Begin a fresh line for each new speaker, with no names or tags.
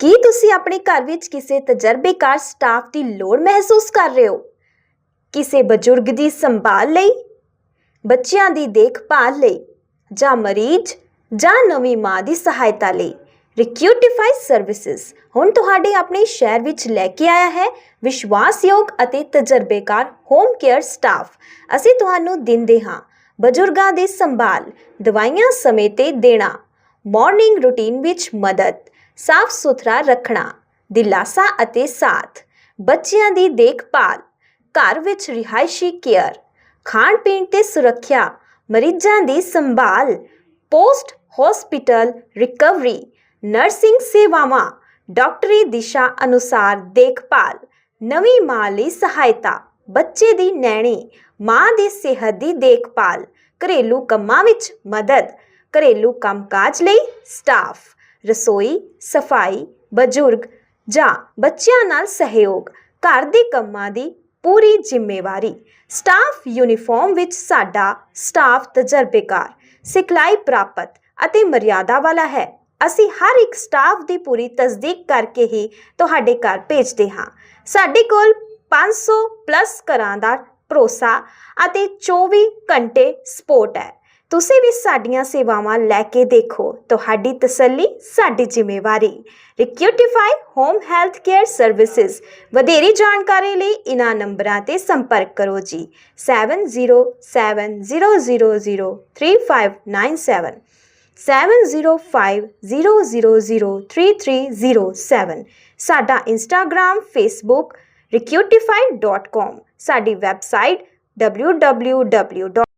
ਕੀ ਤੁਸੀਂ ਆਪਣੇ ਘਰ ਵਿੱਚ ਕਿਸੇ ਤਜਰਬੇਕਾਰ ਸਟਾਫ ਦੀ ਲੋੜ ਮਹਿਸੂਸ ਕਰ ਰਹੇ ਹੋ? ਕਿਸੇ ਬਜ਼ੁਰਗ ਦੀ ਸੰਭਾਲ ਲਈ? ਬੱਚਿਆਂ ਦੀ ਦੇਖਭਾਲ ਲਈ? ਜਾਂ ਮਰੀਜ਼ ਜਾਂ ਨਵੀਂ ਮਾਂ ਦੀ ਸਹਾਇਤਾ ਲਈ? ਰਿਕਿਊਟੀਫਾਈ ਸਰਵਿਸਿਜ਼ ਹੁਣ ਤੁਹਾਡੇ ਆਪਣੇ ਸ਼ਹਿਰ ਵਿੱਚ ਲੈ ਕੇ ਆਇਆ ਹੈ ਵਿਸ਼ਵਾਸਯੋਗ ਅਤੇ ਤਜਰਬੇਕਾਰ ਹੋਮ ਕੇਅਰ ਸਟਾਫ ਅਸੀਂ ਤੁਹਾਨੂੰ ਦਿੰਦੇ ਹਾਂ ਬਜ਼ੁਰਗਾਂ ਦੀ ਸੰਭਾਲ, ਦਵਾਈਆਂ ਸਮੇਂ ਤੇ ਦੇਣਾ। ਮਾਰਨਿੰਗ ਰੁਟੀਨ ਵਿੱਚ ਮਦਦ, ਸਾਫ਼ ਸੁਥਰਾ ਰੱਖਣਾ, ਦਿਲਾਸਾ ਅਤੇ ਸਾਥ, ਬੱਚਿਆਂ ਦੀ ਦੇਖਭਾਲ, ਘਰ ਵਿੱਚ ਰਿਹਾਇਸ਼ੀ ਕੇਅਰ, ਖਾਣ ਪੀਣ ਤੇ ਸੁਰੱਖਿਆ, ਮਰੀਜ਼ਾਂ ਦੀ ਸੰਭਾਲ, ਪੋਸਟ ਹਸਪੀਟਲ ਰਿਕਵਰੀ, ਨਰਸਿੰਗ ਸੇਵਾਵਾਂ, ਡਾਕਟਰੀ ਦਿਸ਼ਾ ਅਨੁਸਾਰ ਦੇਖਭਾਲ, ਨਵੀਂ ਮਾਂ ਲਈ ਸਹਾਇਤਾ, ਬੱਚੇ ਦੀ ਨੈਣੀ, ਮਾਂ ਦੀ ਸਿਹਤ ਦੀ ਦੇਖਭਾਲ, ਘਰੇਲੂ ਕੰਮਾਂ ਵਿੱਚ ਮਦਦ ਘਰੇਲੂ ਕੰਮਕਾਜ ਲਈ ਸਟਾਫ ਰਸੋਈ, ਸਫ਼ਾਈ, ਬਜ਼ੁਰਗ ਜਾਂ ਬੱਚਿਆਂ ਨਾਲ ਸਹਿਯੋਗ, ਘਰ ਦੇ ਕੰਮਾਂ ਦੀ ਪੂਰੀ ਜ਼ਿੰਮੇਵਾਰੀ। ਸਟਾਫ ਯੂਨੀਫਾਰਮ ਵਿੱਚ ਸਾਡਾ ਸਟਾਫ ਤਜਰਬੇਕਾਰ, ਸਿਖਲਾਈ ਪ੍ਰਾਪਤ ਅਤੇ ਮਰਿਆਦਾ ਵਾਲਾ ਹੈ। ਅਸੀਂ ਹਰ ਇੱਕ ਸਟਾਫ ਦੀ ਪੂਰੀ ਤਸਦੀਕ ਕਰਕੇ ਹੀ ਤੁਹਾਡੇ ਘਰ ਭੇਜਦੇ ਹਾਂ। ਸਾਡੇ ਕੋਲ 500 ਪਲੱਸ ਘਰਾਂ ਦਾ ਭਰੋਸਾ ਅਤੇ 24 ਘੰਟੇ ਸਪੋਰਟ ਹੈ। ਤੁਸੀਂ ਵੀ ਸਾਡੀਆਂ ਸੇਵਾਵਾਂ ਲੈ ਕੇ ਦੇਖੋ ਤੁਹਾਡੀ ਤਸੱਲੀ ਸਾਡੀ ਜ਼ਿੰਮੇਵਾਰੀ ਰਿਕਿਊਟੀਫਾਈ ਹੋਮ ਹੈਲਥ ਕੇਅਰ ਸਰਵਿਸਿਜ਼ ਵਧੇਰੀ ਜਾਣਕਾਰੀ ਲਈ ਇਨ੍ਹਾਂ ਨੰਬਰਾਂ ਤੇ ਸੰਪਰਕ ਕਰੋ ਜੀ 7070003597 7050003307 ਸਾਡਾ ਇੰਸਟਾਗ੍ਰam ਫੇਸਬੁੱਕ recruitify.com ਸਾਡੀ ਵੈਬਸਾਈਟ www